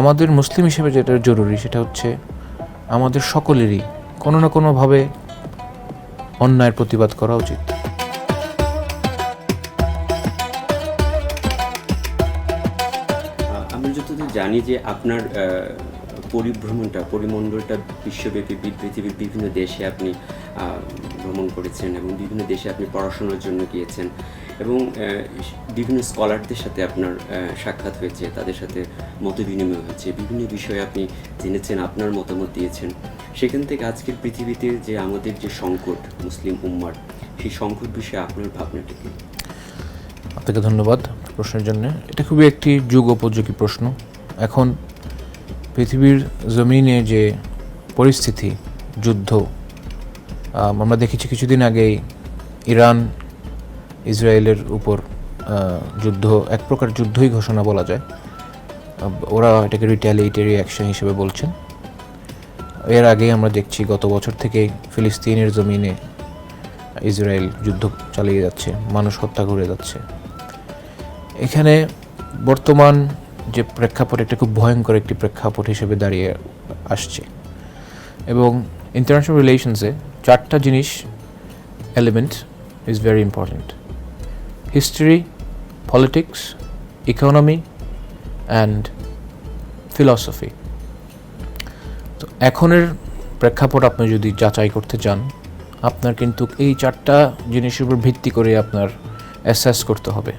আমাদের মুসলিম হিসেবে যেটা জরুরি সেটা হচ্ছে আমাদের সকলেরই কোনো না কোনোভাবে অন্যায়ের প্রতিবাদ করা উচিত। আমরা যতদূর জানি যে আপনার পরিভ্রমণটা, পরিমণ্ডলটা বিশ্বব্যাপী পৃথিবীর বিভিন্ন দেশে আপনি ভ্রমণ করেছেন এবং বিভিন্ন দেশে আপনি পড়াশোনার জন্য গিয়েছেন। এবং বিভিন্ন স্কলারদের সাথে আপনার সাক্ষাৎ হয়েছে, তাদের সাথে মত বিনিময় হয়েছে, বিভিন্ন বিষয়ে আপনি জেনেছেন, আপনার মতামত দিয়েছেন। সেখান থেকে আজকের পৃথিবীতে যে আমাদের যে সংকট, মুসলিম উম্মার, সেই সংকট বিষয়ে আপনার ভাবনাটা কি? আপনাকে ধন্যবাদ প্রশ্নের জন্য। এটা খুবই একটি যুগ উপযোগী প্রশ্ন। এখন পৃথিবীর জমিনে যে পরিস্থিতি, যুদ্ধ আমরা দেখেছি কিছুদিন আগেই ইরান ইসরায়েলের উপর যুদ্ধ, এক প্রকার যুদ্ধই ঘোষণা বলা যায়। ওরা এটাকে রিট্যালিয়েটারি অ্যাকশন হিসেবে বলছেন। এর আগে আমরা দেখছি গত বছর থেকেই ফিলিস্তিনের জমিনে ইসরায়েল যুদ্ধ চালিয়ে যাচ্ছে, মানুষ হত্যা করে যাচ্ছে। এখানে বর্তমান যে প্রেক্ষাপট একটা খুব ভয়ঙ্কর একটি প্রেক্ষাপট হিসেবে দাঁড়িয়ে আসছে। এবং ইন্টারন্যাশনাল রিলেশনসে চারটা জিনিস element is very important history politics economy and philosophy তো এখনের প্রেক্ষাপট আপনি যদি যাচাই করতে চান, আপনার কিন্তু এই চারটা জিনিসের উপর ভিত্তি করে আপনার অ্যাসেস করতে হবে।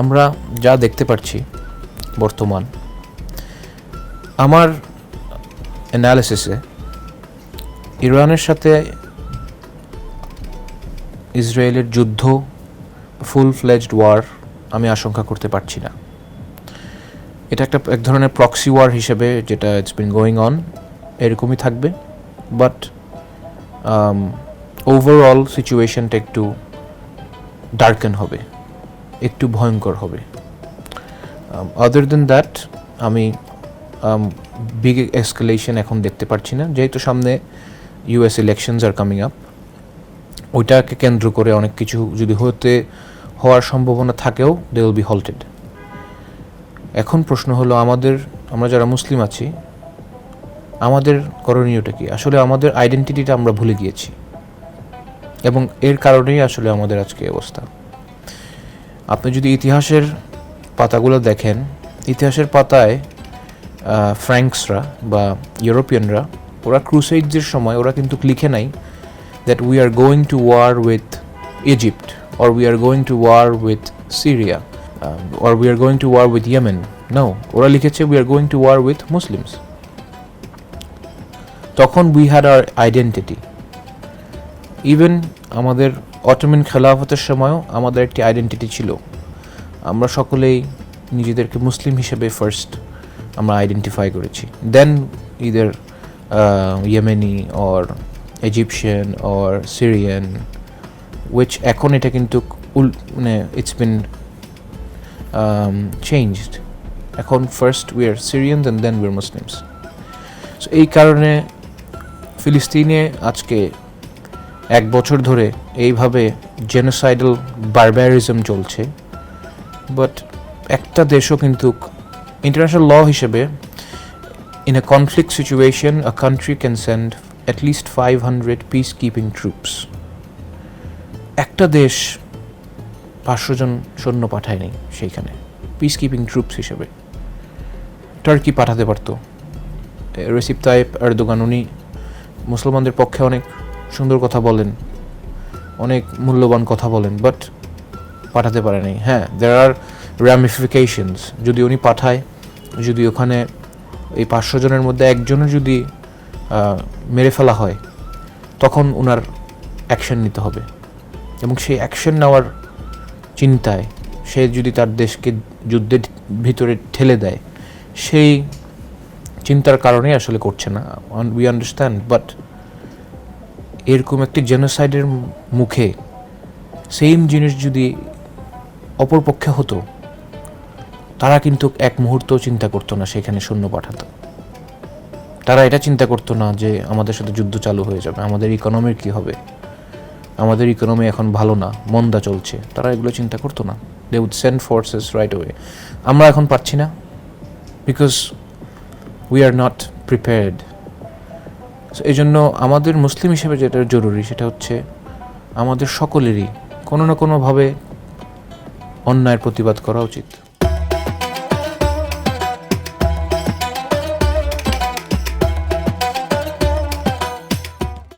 আমরা যা দেখতে পাচ্ছি বর্তমান, আমার অ্যানালিসিসে ইরানের সাথে ইসরায়েলের যুদ্ধ ফুল ফ্লেজড ওয়ার আমি আশঙ্কা করতে পারছি না। এটা একটা এক ধরনের প্রক্সি ওয়ার হিসেবে যেটা ইটস বিন গোয়িং অন এরকমই থাকবে বাট ওভারঅল সিচুয়েশনটা একটু ডার্কেন হবে, একটু ভয়ঙ্কর হবে। আদার দেন দ্যাট আমি বিগ এসকালেশন এখন দেখতে পারছি না, যেহেতু সামনে ইউএস ইলেকশনস আর কামিং আপ ওইটাকে কেন্দ্র করে অনেক কিছু যদি হতে হওয়ার সম্ভাবনা থাকেও দে উইল বি হল্টেড এখন প্রশ্ন হলো, আমাদের, আমরা যারা মুসলিম আছি, আমাদের করণীয়টা কি? আসলে আমাদের আইডেন্টিটিটা আমরা ভুলে গিয়েছি। এবং এর কারণেই আসলে আমাদের আজকে অবস্থা। আপনি যদি ইতিহাসের পাতাগুলো দেখেন, ইতিহাসের পাতায় ফ্র্যাঙ্কসরা বা ইউরোপিয়ানরা ওরা ক্রুসেইডসের সময়, ওরা কিন্তু লিখে নাই that we are going to war with Egypt or we are going to war with Syria or we are going to war with Yemen no ওরা লিখেছে we are going to war with Muslims তখন we had our identity even আমাদের Ottoman খেলাফতের সময়ও আমাদের একটি identity ছিল। আমরা সকলেই নিজেদেরকে মুসলিম হিসেবে ফার্স্ট আমরা আইডেন্টিফাই করেছি। Then either Yemeni or Egyptian or Syrian which এখন এটা কিন্তু উল মানে ইটস বিন চেঞ্জড এখন first we are Syrian and then we are Muslims so এই কারণে ফিলিস্তিনে আজকে এক বছর ধরে এইভাবে জেনোসাইডাল বারবারিজম চলছে। বাট একটা দেশও কিন্তু ইন্টারন্যাশনাল ল হিসেবে in a conflict situation a country can send at least five hundred peacekeeping troops একটা দেশ পাঁচশো জন সৈন্য পাঠায়নি সেইখানে। পিস কিপিং ট্রুপস হিসেবে। টার্কি পাঠাতে পারতো। রেসিপ তাইপ এরদোগান উনি মুসলমানদের পক্ষে অনেক সুন্দর কথা বলেন, অনেক মূল্যবান কথা বলেন বাট পাঠাতে পারেনি। হ্যাঁ দের আর র্যামিফিকেশনস যদি উনি পাঠায়, যদি ওখানে এই পাঁচশো জনের মধ্যে একজনের যদি মেরে ফেলা হয়, তখন ওনার অ্যাকশন নিতে হবে। এবং সেই অ্যাকশন নেওয়ার চিন্তায় সে যদি তার দেশকে যুদ্ধের ভিতরে ঠেলে দেয়, সেই চিন্তার কারণেই আসলে করছে না উই আন্ডারস্ট্যান্ড বাট এরকম একটি জেনোসাইডের মুখে সেম জিনিস যদি অপরপক্ষে হতো, তারা কিন্তু এক মুহূর্ত চিন্তা করতো না সেখানে শূন্য পাঠাতো। তারা এটা চিন্তা করতো না যে আমাদের সাথে যুদ্ধ চালু হয়ে যাবে, আমাদের ইকোনমির কি হবে। আমাদের ইকোনমি এখন ভালো না, মন্দা চলছে। তারা এগুলো চিন্তা করতো না। They would send forces right way আমরা এখন পাচ্ছি না। Because we are not prepared এই জন্য আমাদের মুসলিম হিসেবে যেটা জরুরি, সেটা হচ্ছে আমাদের সকলেরই কোনো না কোনোভাবে অন্যায়ের প্রতিবাদ করা উচিত।